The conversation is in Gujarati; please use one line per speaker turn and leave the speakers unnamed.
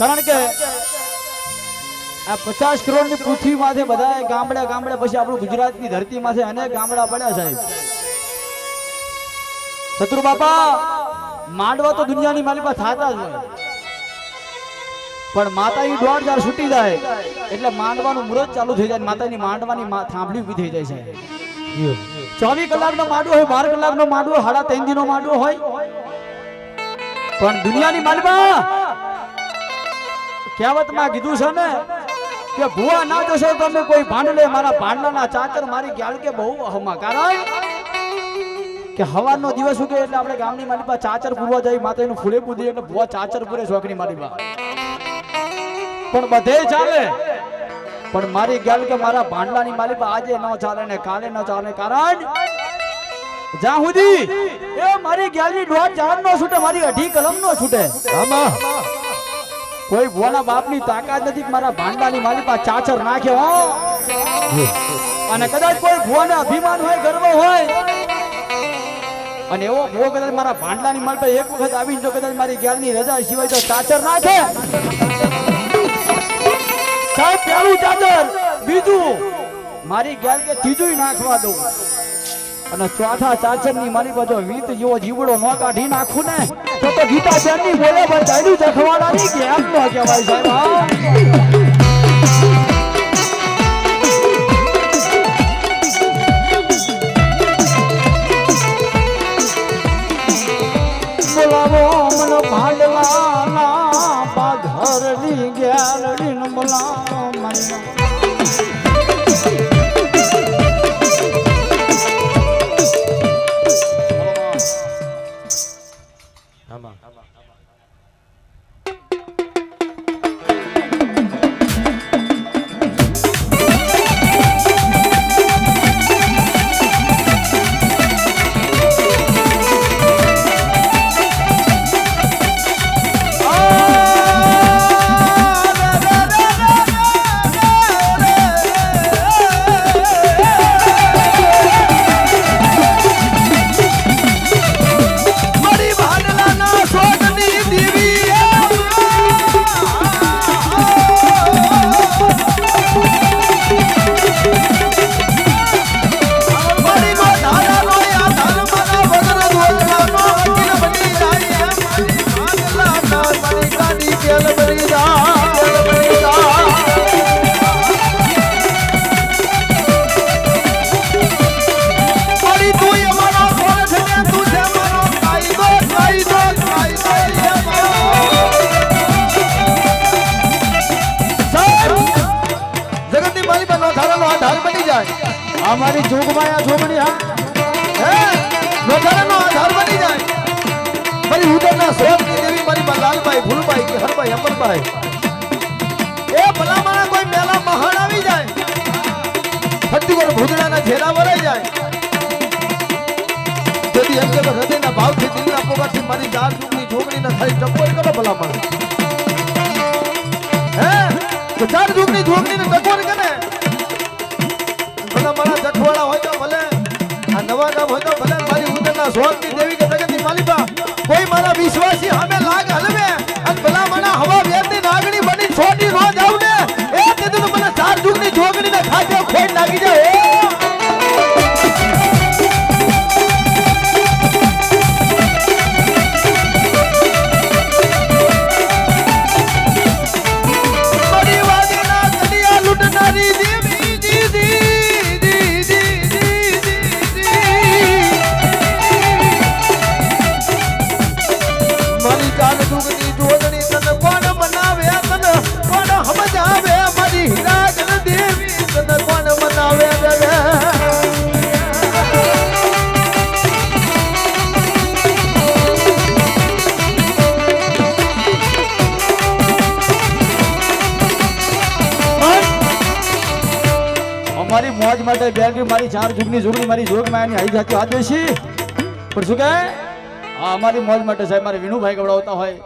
કારણ કે આ પચાસ કરોડની પૃથ્વીમાંથી બધા ગામડે ગામડે પછી આપણું ગુજરાતની ધરતીમાંથી અનેક ગામડા પડ્યા સાહેબ. શત્રુ બાપા, માંડવા તો દુનિયાની માલિકા થતા જ હોય. પણ માતાની દોડ જ્યારે છૂટી જાય, એટલે માંડવાનું મુહૂર્ત ચાલુ થઈ જાય માતાની માંડવાની થાંભલી ઊભી થઈ જાય છે ચોવીસ કલાકનો માંડવો હોય, બાર કલાકનો માંડવો સાડા ત્રણ દિનો માંડવો હોય. પણ દુનિયાની માલિકા કહેવતમાં કીધું છે ને કે ભુવા ના જશો તમે કોઈ ભાંડલે મારા ભાંડલાના ચાચર મારી ગ્યાલ કે બહુ અહમા. કારણ કે હવાનો દિવસ ઉગે એટલે આપણે ગામની માલિકા ચાચર પૂરવા જાય માતાનું ફૂલે પૂરી એટલે ભુવા ચાચર પૂરે શોખની બા પણ બધે ચાલે. પણ મારી ગેલ કે મારા ભાંડલાની માલિકા આજે ન ચાલે ને કાલે ન ચાલે. કારણ જ્યાં સુધી એ મારી ગેલની દોઢ જાણ નો છૂટે, મારી અઢી કલમ નો છૂટે.
આમાં.
કોઈ ભુવાના બાપની તાકાત નથી મારા ભાંડલાની પાસે ચાચર નાખે, હો. અને કદાચ કોઈ ભુવાને અભિમાન હોય, ગર્વ હોય, અને એવો ભો કદાચ મારા ભાંડલાની માલિકા એક વખત આવીને જો કદાચ મારી ગેલની રજા સિવાય તો ચાચર નાખે. સાહેબ પેલું ચાચર, બીજું, મારી ગેર કે ત્રીજું નાખવા દઉં. અને ચોથા ચાચરની મારી બાજુ વીત જેવો જીવડો ન કાઢી નાખું ને, તો તો ગીતા બેનની બોલે ભાઈ ની કે એમ ન કહેવાય સાહેબ? બોલાવો મન ભાંડલાના બાધરની ગેલડી ન બોલાવો
આમાં
આ જોગમાયા જોગણી હા. હે? નો ધારાનો બની જાય. મારી ઉદરના સોળની દેવી મારી લાલભાઈ ભૂલબાઈ કે હરભાઈ, અમરભાઈ. એ ભલામણા કોઈ મેલા મહાન આવી જાય. ફટ્ટીગોળ ભૂદડાના ઝેરા વરાઈ જાય. તેથી એમ કે હૃદયના ભાવથી દિલના પોગાથી મારી ચાર જોગણી ના થાય ટકોર કરો ભલામણ. હે? તો ચાર જોગણી જોગણી ને ટકોર કરે. મારી મોજ માટે બેગી મારી ચાર જુગની જુગની મારી જોગમાં આવી જાતી આદેશી પણ શું કહે? આ અમારી મોજ માટે સાહેબ, મારે વિનુભાઈ ગવડાવતા હોય.